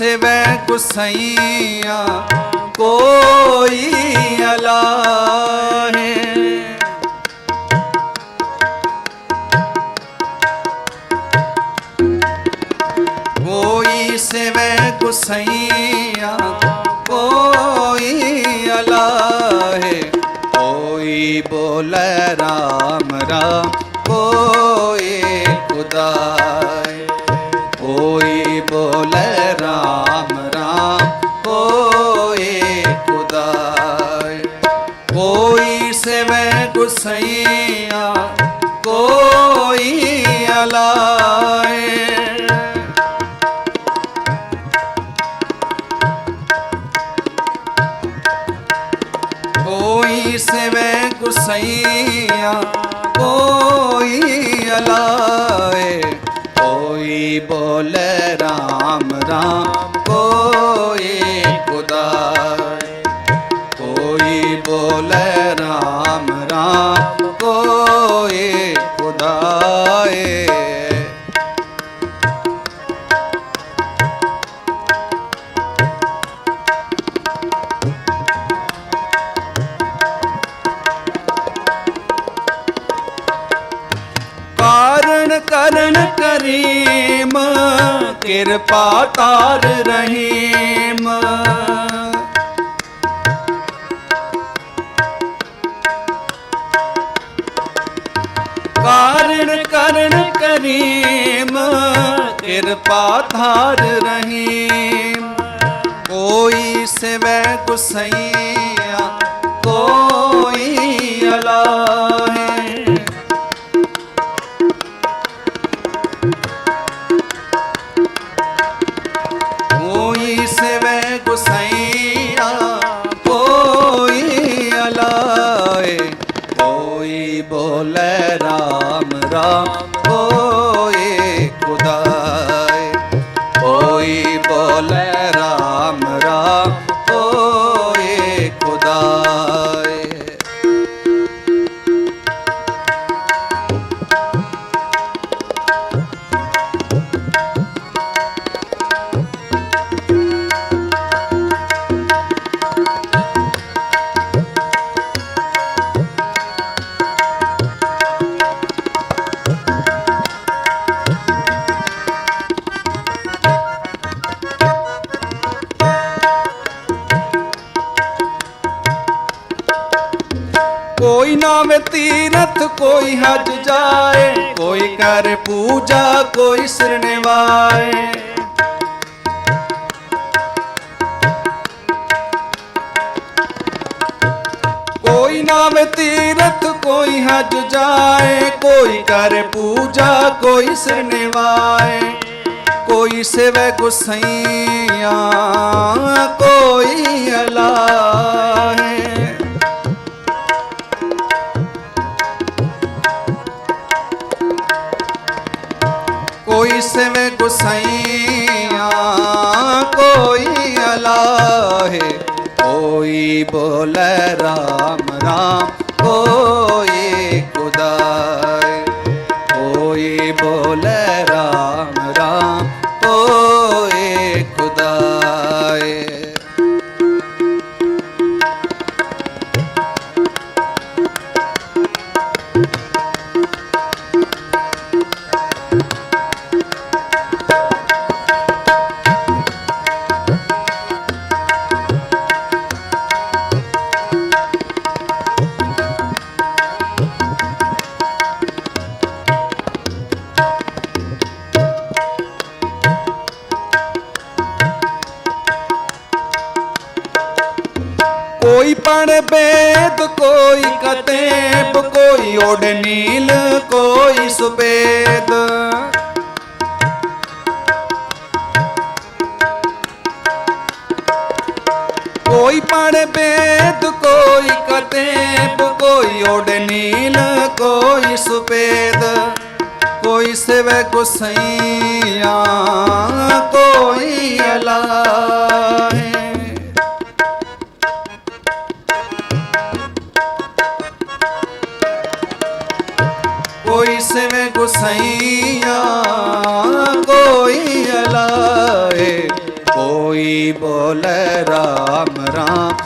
ਸਿਵੈ ਗੁਸਈਆ ਕੋਈ ਅਲਾਹੇ। ਸਿਵੈ ਗੁਸਈਆ ਕੋਈ ਅਲਾਏ ਕੋਈ ਬੋਲੇ ਰਾਮ ਰਾਮ ਕੋਈ ਖੁਦਾ ਕੋਈ ਬੋਲੇ ਰਾਮ ਰਾਮ ਕਿਰਪਾ ਤਾਰ ਰਹੀਮ। ਕਾਰਨ ਕਰਨ ਕਰੀਮ ਕਿਰਪਾ ਧਾਰ ਰਹੀਮ। ਕੋਈ ਸਿਵੈ ਗੁਸਈਆ ਕੋਈ ਅਲਾ ਰਾਮ ਰਾਮ। ਕੋਈ ਨਾਮ ਤੀਰਥ, ਕੋਈ ਹਜ ਜਾਏ, ਕੋਈ ਕਰ ਪੂਜਾ, ਕੋਈ ਸਿਰ ਨਿਵਾਏ। ਕੋਈ ਨਾਮ ਤੀਰਥ, ਕੋਈ ਹਜ ਜਾਏ, ਕੋਈ ਕਰ ਪੂਜਾ, ਕੋਈ ਸਿਰ ਨਿਵਾਏ। ਕੋਈ ਸਿਵੈ ਗੁਸਈਆ, ਕੋਈ ਅਲਾਹੇ। ਸਿਵੈ ਗੁਸਈਆ ਕੋਈ ਅਲਾਹੇ ਕੋਈ ਬੋਲੇ ਰਾਮ ਰਾਮ ਕੋਈ ਕੋਈ ਓਡ ਨੀਲ ਕੋਈ ਸੁਬੇਦ ਕੋਈ ਪਣ ਬੇਦ ਕੋਈ ਕਤੇਬ ਕੋਈ ਓਡ ਨੀਲ ਕੋਈ ਸੁਬੇਦ ਕੋਈ ਸਿਵੈ ਗੁਸਈਆ, ਕੋਈ ਕੁਸਈਆ ਕੋਈ ਅਲਾਏ ਕੋਈ ਬੋਲੇ ਰਾਮ ਰਾਮ।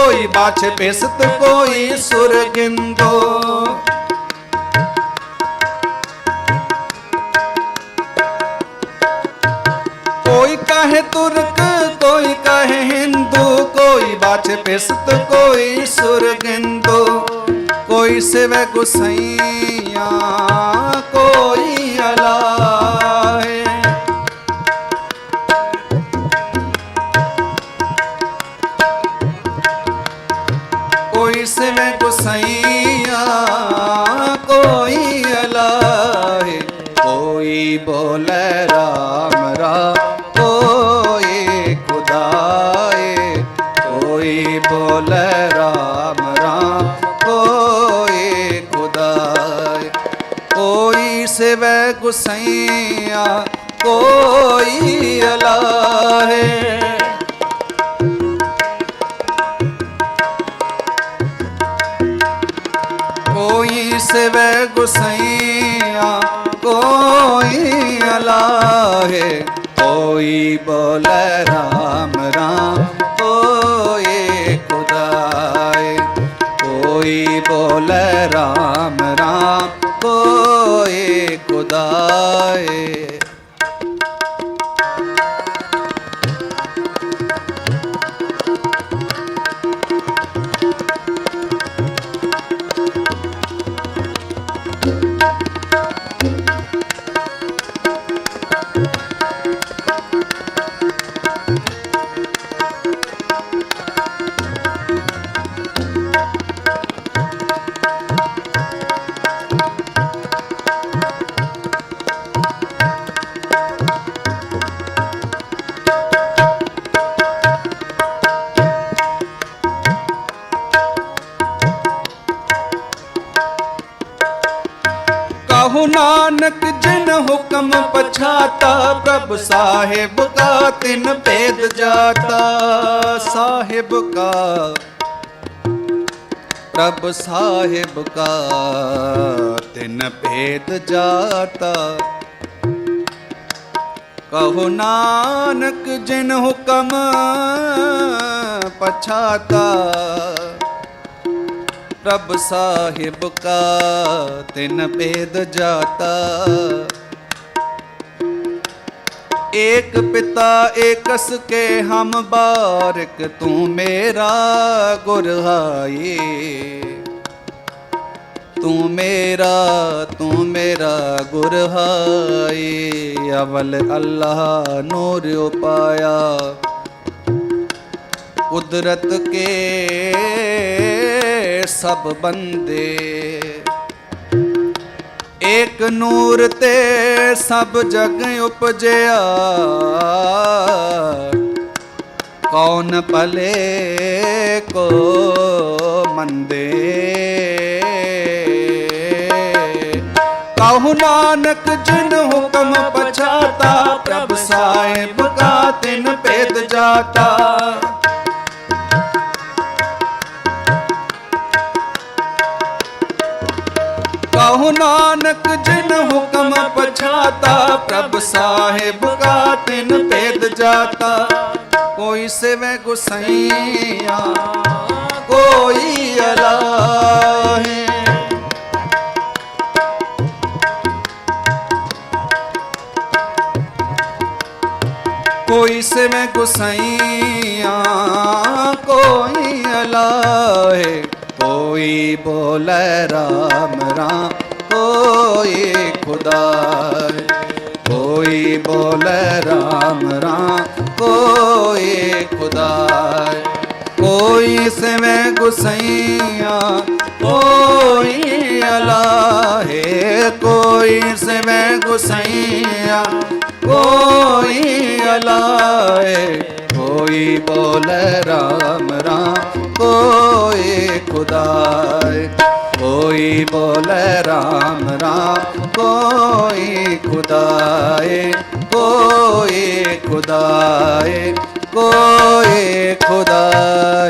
कोई बाछ बेसत, कोई सुरगिंदो। कोई कहे तुर्क, कोई कहे हिंदू, कोई बाछ बेसत, कोई सुरगिंदो। कोई शिव गुसैया कोई अलाए ਤਿਸਵੇਂ ਗੁਸਈਆ ਕੋਈ ਅਲਾਹੇ ਕੋਈ ਬੋਲੇ ਰਾਮ ਰਾਮ ਕੋਈ ਖੁਦਾਏ ਕੋਈ ਬੋਲੇ ਰਾਮ ਰਾਮ ਕੋਈ ਖੁਦਾਏ ਕੋਈ ਸਿਵੇ ਗੁਸਈਆ ਕੋਈ ਅਲਾਹੇ ਸਿਵੇ ਗੁਸਈਆ ਕੋਈ ਅਲਾਹੇ ਕੋਈ ਬੋਲੇ ਰਾਮ ਰਾਮ ਕੋਈ ਖੁਦਾਏ ਕੋਈ ਬੋਲੇ ਰਾਮ ਰਾਮ ਕੋਈ ਖੁਦਾਏ ਜਾਤਾ, ਪ੍ਰਭ ਸਾਹਿਬ ਕਾ ਤਿਨ ਭੇਦ ਜਾਤਾ। ਸਾਹਿਬ ਕਾ, ਪ੍ਰਭ ਸਾਹਿਬ ਕਾ ਤਿਨ ਭੇਦ ਜਾਤਾ। ਕਹੋ ਨਾਨਕ ਜਿਨ ਹੁਕਮ ਪਛਾਤਾ। ਪ੍ਰਭ ਸਾਹਿਬ ਕਾ ਤਿਨ ਭੇਦ ਜਾਤਾ। ਏਕ ਪਿਤਾ ਏਕਸ ਕੇ ਹਮ ਬਾਰਕ, ਤੂੰ ਮੇਰਾ ਗੁਰਹਾਈ ਤੂੰ ਮੇਰਾ ਤੂੰ ਮੇਰਾ ਗੁਰਹਾਈ ਅਵਲ ਅੱਲਾਹ ਨੂਰ ਉਪਾਇਆ। ਕੁਦਰਤ ਕੇ ਸਭ ਬੰਦੇ ਏਕ ਨੂਰ ਤੇ ਸਭ ਜਗ ਉਪਜਿਆ। ਕੌਣ ਭਲੇ ਕੋ ਮੰਦੇ? ਕਹੂ ਨਾਨਕ ਜਿਨ ਹੁਕਮ ਪਛਾਤਾ, ਪ੍ਰਭ ਸਾਹਿਬ ਕਾ ਤਿਨ ਭੇਦ ਜਾਤਾ। नानक जिन हुक्म पछाता, प्रभ साहेब का तिन भेद जाता। कोई सिव गुसैया, कोई अलाहे। कोई सिव गुसैया, कोई अलाहे। कोई बोले राम राम कोई खुदा कोई बोले राम राम, कोई खुदा कोई इसमें गुसैया, कोई अल्लाह कोई इसमें गुसैया, कोई अल्लाह कोई बोले राम राम, कोई खुदा। ਕੋਈ ਬੋਲੇ ਰਾਮ ਰਾਮ। ਕੋਈ ਖੁਦਾਏ ਕੋਈ ਖੁਦਾਏ ਕੋਈ ਖੁਦਾਏ।